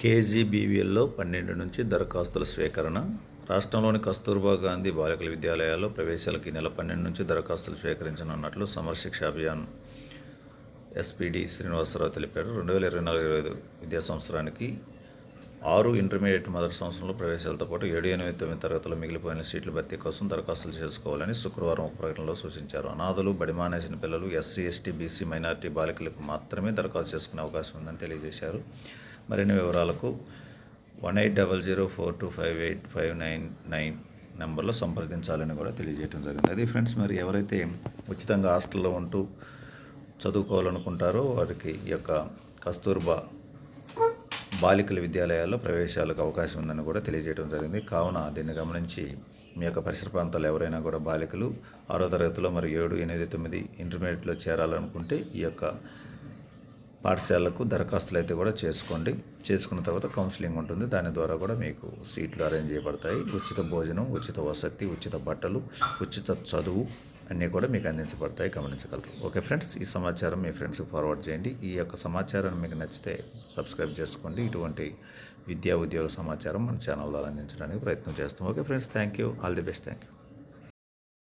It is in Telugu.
కేజీబీవీఎల్లో పన్నెండు నుంచి దరఖాస్తుల స్వీకరణ. రాష్ట్రంలోని కస్తూర్బా గాంధీ బాలికల విద్యాలయాల్లో ప్రవేశాలకు ఈ నెల పన్నెండు నుంచి దరఖాస్తులు స్వీకరించనున్నట్లు సమర్ శిక్ష అభియాన్ ఎస్పీడి శ్రీనివాసరావు తెలిపారు. రెండు వేల ఇరవై నాలుగు ఇరవై ఐదు విద్యా సంవత్సరానికి ఆరు ఇంటర్మీడియట్ మొదటి సంవత్సరంలో ప్రవేశాలతో పాటు ఏడు ఎనిమిది తొమ్మిది తరగతుల్లో మిగిలిపోయిన సీట్ల భర్తీ కోసం దరఖాస్తులు చేసుకోవాలని శుక్రవారం ఒక ప్రకటనలో సూచించారు. అనాథలు బడిమానేసిన పిల్లలు ఎస్సీ ఎస్టీ బీసీ మైనారిటీ బాలికలకు మాత్రమే దరఖాస్తు చేసుకునే అవకాశం ఉందని తెలియజేశారు. మరిన్ని వివరాలకు one eight double zero four two five eight five nine nine నెంబర్లో సంప్రదించాలని కూడా తెలియజేయడం జరిగింది. అది ఫ్రెండ్స్ మరి ఎవరైతే ఉచితంగా హాస్టల్లో ఉంటూ చదువుకోవాలనుకుంటారో వారికి ఈ యొక్క కస్తూర్బా బాలికల విద్యాలయాల్లో ప్రవేశాలకు అవకాశం ఉందని కూడా తెలియజేయడం జరిగింది. కావున దీన్ని గమనించి మీ యొక్క పరిసర ప్రాంతాల్లో ఎవరైనా కూడా బాలికలు ఆరో తరగతిలో మరి ఏడు ఎనిమిది తొమ్మిది ఇంటర్మీడియట్లో చేరాలనుకుంటే ఈ యొక్క పాఠశాలకు దరఖాస్తులు అయితే కూడా చేసుకోండి. చేసుకున్న తర్వాత కౌన్సిలింగ్ ఉంటుంది. దాని ద్వారా కూడా మీకు సీట్లు అరేంజ్ చేయబడతాయి. ఉచిత భోజనం ఉచిత వసతి ఉచిత బట్టలు ఉచిత చదువు అన్నీ కూడా మీకు అందించబడతాయి. గమనించగలరు. ఓకే ఫ్రెండ్స్ ఈ సమాచారం మీ ఫ్రెండ్స్కి ఫార్వర్డ్ చేయండి. ఈ యొక్క సమాచారం మీకు నచ్చితే సబ్స్క్రైబ్ చేసుకోండి. ఇటువంటి విద్యా ఉద్యోగ సమాచారం మన ఛానల్ ద్వారా అందించడానికి ప్రయత్నం చేస్తాం. Okay friends thank you. All the best. Thank you.